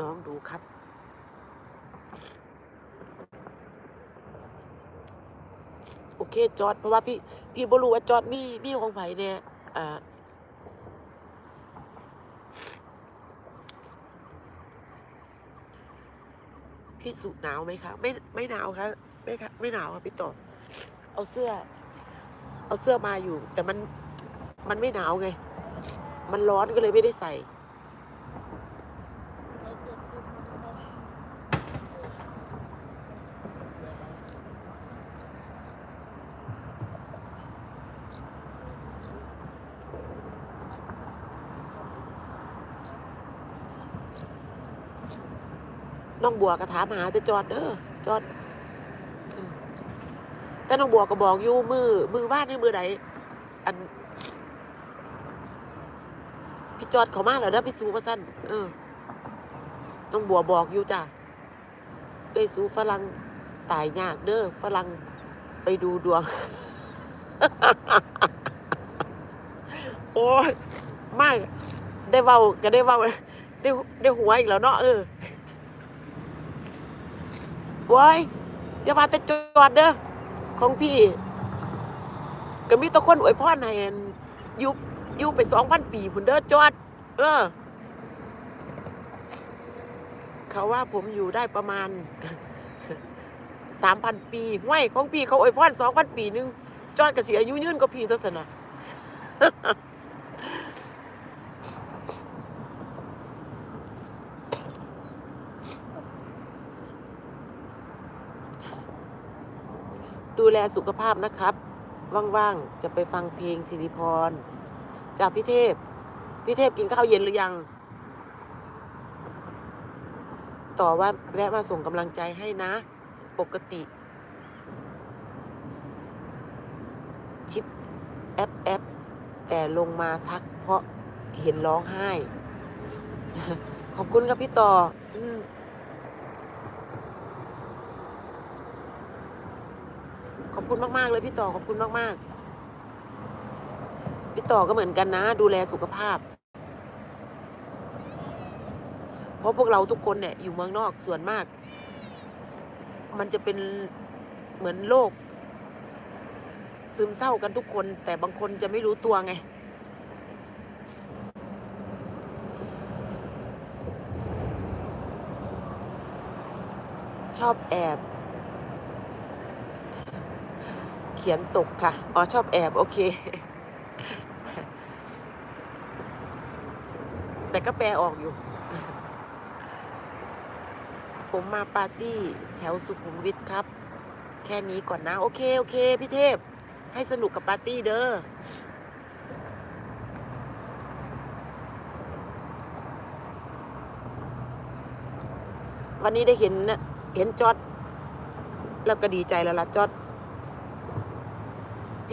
น้องดูครับ โอเค จอดเพราะว่าพี่ พี่บ่รู้ว่าจอดมีมีของไผเนี่ยอ่าพี่สุหนาวไหมคะ ไม่ไม่หนาวครับไม่ค่ะไม่หนาวครับพี่ต่อเอาเสื้อ เอาเสื้อมาอยู่ แต่มันมันไม่หนาวไง มันร้อนก็เลยไม่ได้ใส่ น้องบัวก็ถามหาแต่จอดเด้อจอดแต่น้องบัวก็บอกอยู่มือมือว่านในมือใดอันพี่จอดเขามาแล้วเด้พี่สูมาสั้นเออน้องบัวบอกอยู่จ้ะเอ้ยสูฝรั่งตายยากเด้อฝรั่งไปดูดวง โอ้ยมากได้เว้าก็ได้เว้าได้ได้หัวอีกแล้วเนาะเออ โว้ยอย่ามาแต่จอดเด้อของพี่ ก็มีตะคนอวยพรให้อันอยู่อยู่ไปสองพันปีพุ่นเด้อจอด เออ เขาว่าผมอยู่ได้ประมาณสามพันปีห้วยของพี่เขาอวยพรสองพันปีนึงจอดกระเสียอายุยืนก็พี่ทศนะ ดูแลสุขภาพนะครับ ว่างๆ จะไปฟังเพลงสิริพร จากพี่เทพ พี่เทพกินข้าวเย็นหรือยัง ต่อว่าแวะมาส่งกำลังใจให้นะ ปกติ ชิปแอปแอปแต่ลงมาทักเพราะเห็นร้องไห้ ขอบคุณครับพี่ต่อ อืม ขอบคุณมากๆเลยพี่ต่อขอบคุณมากๆ พี่ต่อก็เหมือนกันนะ ดูแลสุขภาพ เพราะพวกเราทุกคนเนี่ยอยู่เมืองนอกส่วนมาก มันจะเป็นเหมือนโรคซึมเศร้ากันทุกคน แต่บางคนจะไม่รู้ตัวไงชอบแอบ เขียนตกค่ะ อ๋อชอบแอบโอเค แต่ก็แปลออกอยู่ ผมมาปาร์ตี้แถวสุขุมวิทครับ แค่นี้ก่อนนะ โอเค โอเค พี่เทพ ให้สนุกกับปาร์ตี้เด้อวันนี้ได้เห็นนะเห็นจอด แล้วก็ดีใจแล้วล่ะจอด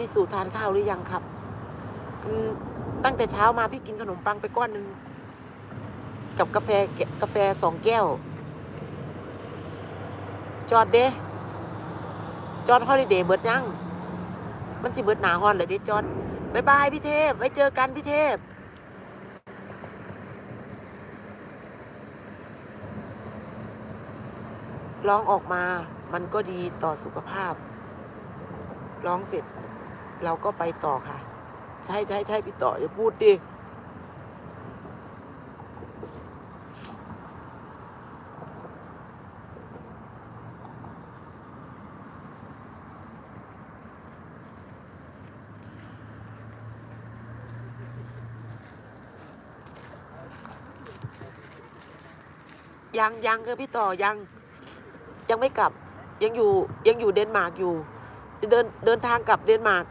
พี่สู่ทานข้าวหรือยังครับ ตั้งแต่เช้ามาพี่กินขนมปังไปก้อนหนึ่งกับกาแฟกาแฟสองแก้ว จอดเด้จอดฮอลิเดย์เบิดยังมันสิเบิดหนาฮอนเลยเด้จอดบายบายพี่เทพ ไว้เจอกันพี่เทพร้องออกมา มันก็ดีต่อสุขภาพ ร้องเสร็จ เราก็ไปต่อค่ะ ใช่ใช่ใช่พี่ต่ออย่าพูดดิยังยังคือพี่ต่อยังยังไม่กลับยังอยู่ยังอยู่เดนมาร์กอยู่ เดินเดินทางกลับเดนมาร์ก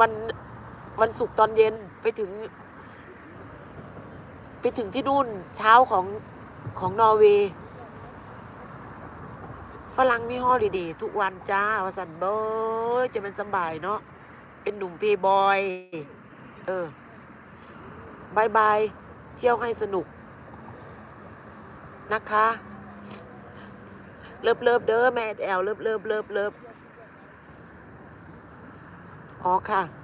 วันวันศุกร์ตอนเย็นไปถึง ไปถึงที่นู่นเช้าของของนอร์เวย์ฝรั่งมีฮอลิเดย์ทุกวันจ้าวาสันเบยจะเป็นสบายเนาะเป็นหนุ่มเพย์บอย เออบายบาย เที่ยวให้สนุก นะคะ เลิฟเลิฟเด้อแม่แอลเลิฟเลิฟเลิฟเลิฟ อ๋อค่ะ